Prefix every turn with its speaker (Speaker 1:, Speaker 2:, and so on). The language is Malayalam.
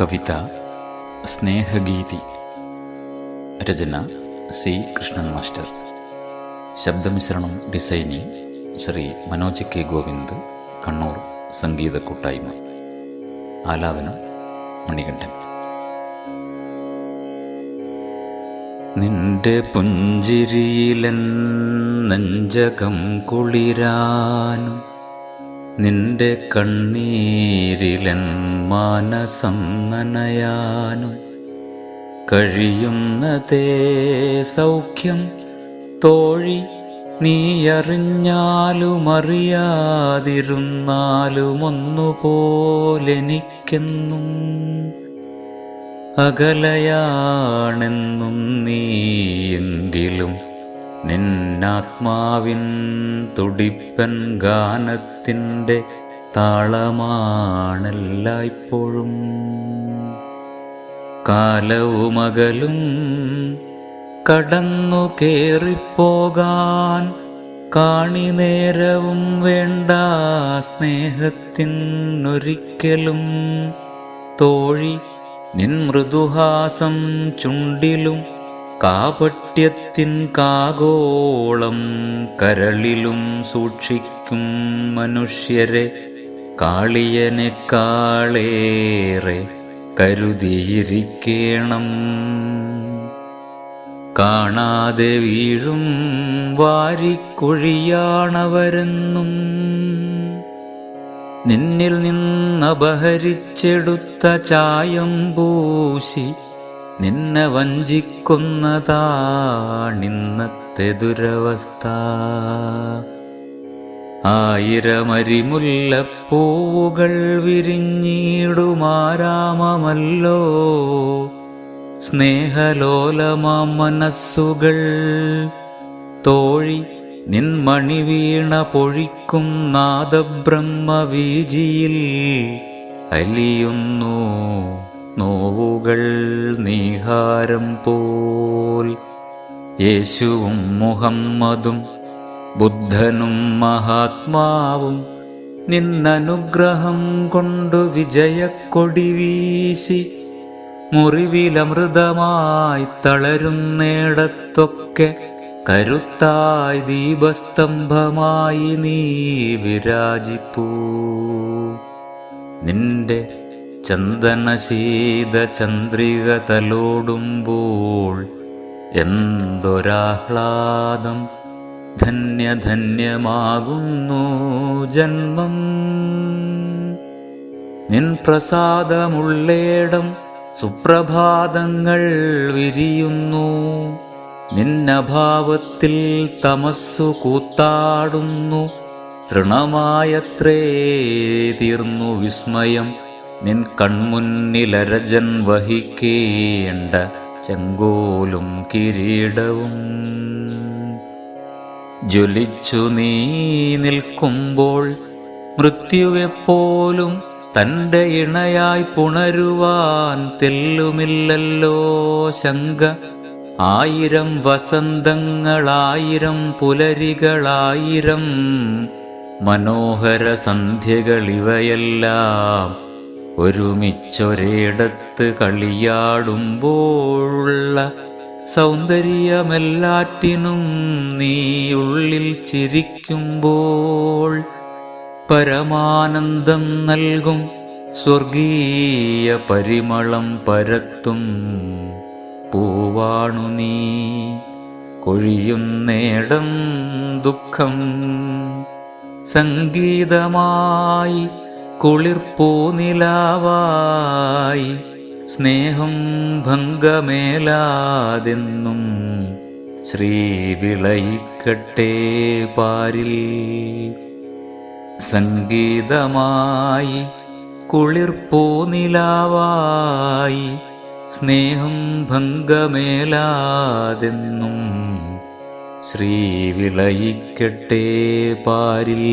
Speaker 1: കവിത സ്നേഹഗീതി രചന സി കൃഷ്ണൻ മാസ്റ്റർ. ശബ്ദമിശ്രണം ഡിസൈനി ശ്രീ മനോജ് കെ ഗോവിന്ദ് കണ്ണൂർ സംഗീത കൂട്ടായ്മ. ആലാപനം മണികണ്ഠൻ. നിന്റെ പുഞ്ചിരിയിലൻ നെഞ്ചകം കുളിരാനും നിന്റെ കണ്ണീരിലൻ മാനസം നനയാനും കഴിയുന്നതേ സൗഖ്യം തോഴി നീയറിഞ്ഞാലുമറിയാതിരുന്നാലുമൊന്നുപോലെനിക്കെന്നും അകലയാണെന്നും നീയെങ്കിലും നിന്നാത്മാവിൻ തുടിപ്പൻ ഗാനത്തിന്റെ താളമാണെല്ലായ്പ്പോഴും. കാലവുമകലും കടന്നു കേറിപ്പോകാൻ കാണി നേരവും വേണ്ട സ്നേഹത്തിനൊരിക്കലും. തോഴി നിൻ മൃദുഹാസം ചുണ്ടിലും കാപട്യത്തിൻ കാഗോളം കരളിലും സൂക്ഷിക്കും മനുഷ്യരെ. കാളിയനെക്കാളേറെ കരുതിയിരിക്കണം. കാണാതെ വീഴും വാരിക്കൊഴിയാണവരെന്നും. നിന്നിൽ നിന്നപഹരിച്ചെടുത്ത ചായം പൂശി നിന്നെ വഞ്ചിക്കുന്നതാണിന്നത്തെ ദുരവസ്ഥ. ആയിരമരിമുല്ലപ്പൂവുകൾ വിരിഞ്ഞിടുമാരാമമല്ലോ. സ്നേഹലോലമാം മനസ്സുകൾ തോഴി നിൻ വീണ പൊഴിക്കും നാദബ്രഹ്മവീജിയിൽ അലിയുന്നു. നോവുകൾ നീഹാരം പോൽ യേശുവും മുഹമ്മദും ബുദ്ധനും മഹാത്മാവും നിന്നനുഗ്രഹം കൊണ്ടു വിജയക്കൊടി വീശി മുറിവിലമൃതമായി തളരുന്നേടത്തൊക്കെ കരുത്തായി ദീപസ്തംഭമായി നീ വിരാജിപ്പൂ. നിന്റെ ചന്ദനശീത ചന്ദ്രിക തലോടുമ്പോൾ എന്തൊരാഹ്ലാദം ധന്യധന്യമാകുന്നു ജന്മം. നിൻ പ്രസാദമുള്ളേടം സുപ്രഭാതങ്ങൾ വിരിയുന്നു. നിന്നഭാവത്തിൽ തമസ്സു കൂത്താടുന്നു. തൃണമായത്രേ തീർന്നു വിസ്മയം. നിൻ കൺമുന്നിലരജൻ വഹിക്കേണ്ട ചെങ്കോലും കിരീടവും. ജ്വലിച്ചു നീ നിൽക്കുമ്പോൾ മൃത്യുവെപ്പോലും തന്റെ ഇണയായി പുണരുവാൻ തെല്ലുമില്ലല്ലോ ശങ്ക. ആയിരം വസന്തങ്ങളായിരം പുലരികളായിരം മനോഹര സന്ധ്യകളിവയെല്ലാം ഒരുമിച്ചൊരിടത്ത് കളിയാടുമ്പോഴുള്ള സൗന്ദര്യമെല്ലാറ്റിനും നീ ഉള്ളിൽ ചിരിക്കുമ്പോൾ പരമാനന്ദം നൽകും സ്വർഗീയ പരിമളം പരത്തും. പൂവാണു നീ കൊഴിയുന്നേടം ദുഃഖം സംഗീതമായി കുളിർപ്പൂനിലാവായി സ്നേഹം ഭംഗമേലാതെന്നും ശ്രീ വിളയിക്കട്ടെ പാരിൽ. സംഗീതമായി കുളിർപ്പൂനിലാവായി സ്നേഹം ഭംഗമേലാതെന്നും ശ്രീ വിളയിക്കട്ടെ പാരിൽ.